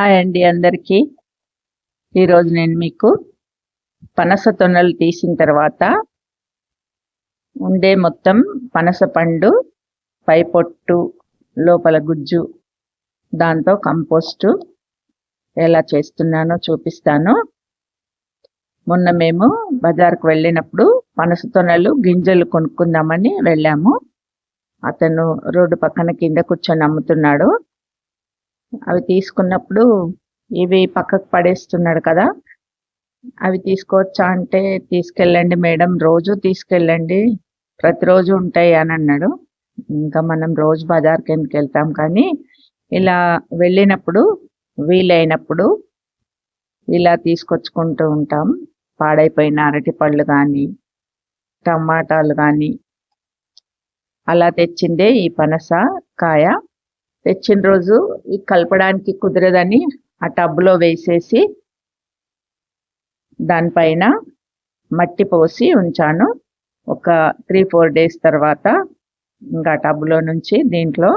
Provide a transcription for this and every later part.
Hi అండి అందరికీ. ఈరోజు నేను మీకు పనస తొనలు తీసిన తర్వాత ఉండే మొత్తం పనస పండు పై పొట్టు లోపల గుజ్జు దాంతో కంపోస్టు ఎలా చేస్తున్నానో చూపిస్తాను. మొన్న మేము బజార్కు వెళ్ళినప్పుడు పనస తొనలు గింజలు కొనుక్కుందామని వెళ్ళాము. అతను రోడ్డు పక్కన కింద కూర్చొని అమ్ముతున్నాడు. అవి తీసుకున్నప్పుడు ఇవి పక్కకు పడేస్తున్నాడు కదా. అవి తీసుకోవచ్చా అంటే తీసుకెళ్ళండి మేడం రోజు తీసుకెళ్ళండి ప్రతిరోజు ఉంటాయి అని అన్నాడు. ఇంకా మనం రోజు బజార్కి ఎందుకు వెళ్తాం కానీ ఇలా వెళ్ళినప్పుడు వీలైనప్పుడు ఇలా తీసుకొచ్చుకుంటూ ఉంటాం. పాడైపోయిన అరటి పళ్ళు కానీ టమాటాలు కానీ అలా తెచ్చిందే ఈ పనస కాయ. తెచ్చిన రోజు ఈ కలపడానికి కుదరదని ఆ టబ్లో వేసేసి దానిపైన మట్టి పోసి ఉంచాను. ఒక త్రీ ఫోర్ డేస్ తర్వాత ఇంకా టబ్లో నుంచి దీంట్లో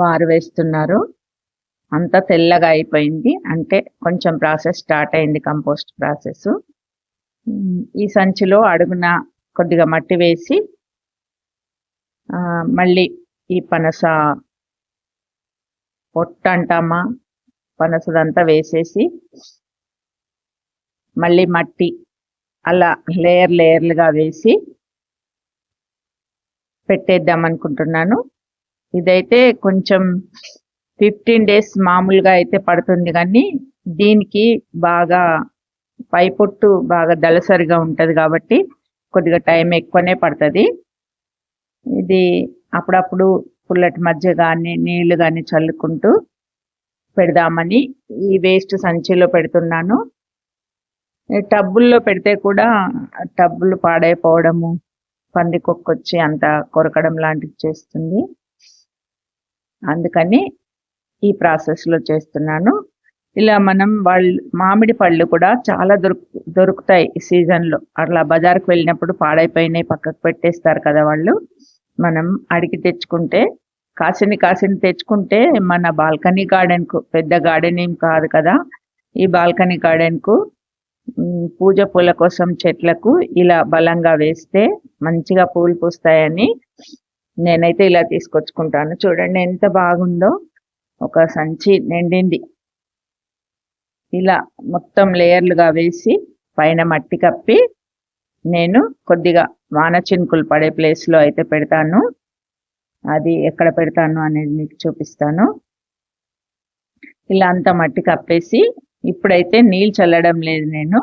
వారు వేస్తున్నారు. అంత తెల్లగా అయిపోయింది. అంటే కొంచెం ప్రాసెస్ స్టార్ట్ అయింది కంపోస్ట్ ప్రాసెస్. ఈ సంచిలో అడుగున కొద్దిగా మట్టి వేసి మళ్ళీ ఈ పనస పొట్టు అంటామా పనసదంతా వేసేసి మళ్ళీ మట్టి అలా లేయర్ లేయర్లుగా వేసి పెట్టేద్దాం అనుకుంటున్నాను. ఇదైతే కొంచెం ఫిఫ్టీన్ డేస్ మామూలుగా అయితే పడుతుంది కానీ దీనికి బాగా పై పొట్టు బాగా దళసరిగా ఉంటుంది కాబట్టి కొద్దిగా టైం ఎక్కువనే పడుతుంది. ఇది అప్పుడప్పుడు పుల్లటి మధ్య కానీ నీళ్ళు కానీ చల్లుకుంటూ పెడదామని ఈ వేస్ట్ సంచిలో పెడుతున్నాను. టబ్బుల్లో పెడితే కూడా టబ్బులు పాడైపోవడము పందికొక్కొచ్చి అంత కొరకడం లాంటివి చేస్తుంది. అందుకని ఈ ప్రాసెస్లో చేస్తున్నాను. ఇలా మనం వాళ్ళు మామిడి పళ్ళు కూడా చాలా దొరుకు దొరుకుతాయి ఈ సీజన్లో. అట్లా బజార్కి వెళ్ళినప్పుడు పాడైపోయినాయి పక్కకు పెట్టేస్తారు కదా వాళ్ళు. మనం అడిగి తెచ్చుకుంటే కాసిని కాసిని తెచ్చుకుంటే మన బాల్కనీ గార్డెన్కు పెద్ద గార్డెన్ ఏం కాదు కదా ఈ బాల్కనీ గార్డెన్కు పూజ పూల కోసం చెట్లకు ఇలా బలంగా వేస్తే మంచిగా పూలు పూస్తాయని నేనైతే ఇలా తీసుకొచ్చుకుంటాను. చూడండి ఎంత బాగుందో ఒక సంచి నిండింది. ఇలా మొత్తం లేయర్లుగా వేసి పైన మట్టి కప్పి నేను కొద్దిగా వాన చినుకులు పడే ప్లేస్లో అయితే పెడతాను. అది ఎక్కడ పెడతాను అనేది మీకు చూపిస్తాను. ఇలా అంతా మట్టి కప్పేసి ఇప్పుడైతే నీళ్ళు చల్లడం లేదు నేను.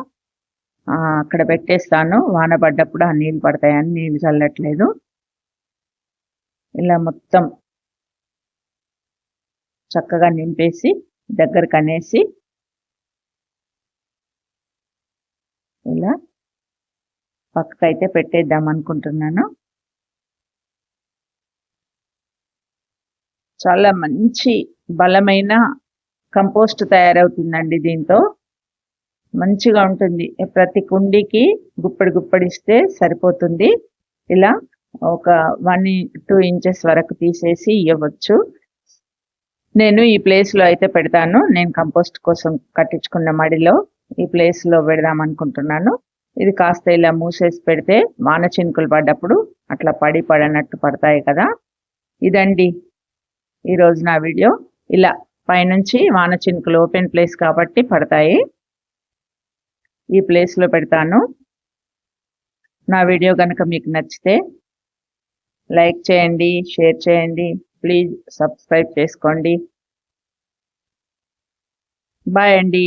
అక్కడ పెట్టేస్తాను. వాన పడ్డప్పుడు ఆ నీళ్ళు పడతాయని నీళ్ళు చల్లట్లేదు. ఇలా మొత్తం చక్కగా నింపేసి దగ్గరకు అనేసి ఇలా పక్కకైతే పెట్టేద్దాం అనుకుంటున్నాను. చాలా మంచి బలమైన కంపోస్ట్ తయారవుతుందండి దీంతో. మంచిగా ఉంటుంది. ప్రతి కుండీకి గుప్పడి గుప్పడిస్తే సరిపోతుంది. ఇలా ఒక వన్ టూ ఇంచెస్ వరకు తీసేసి ఇవ్వచ్చు నేను ఈ ప్లేస్లో అయితే పెడతాను. నేను కంపోస్ట్ కోసం కట్టించుకున్న మడిలో ఈ ప్లేస్లో పెడదాం అనుకుంటున్నాను. ఇది కాస్త ఇలా మూసేసి పెడితే వాన చినుకులు పడ్డప్పుడు అట్లా పడి పడనట్టు పడతాయి కదా. ఇదండి ఈరోజు నా వీడియో. ఇలా పైనుంచి వాన చినుకులు ఓపెన్ ప్లేస్ కాబట్టి పడతాయి. ఈ ప్లేస్లో పెడతాను. నా వీడియో కనుక మీకు నచ్చితే లైక్ చేయండి షేర్ చేయండి ప్లీజ్ సబ్స్క్రైబ్ చేసుకోండి. బాయ్ అండి.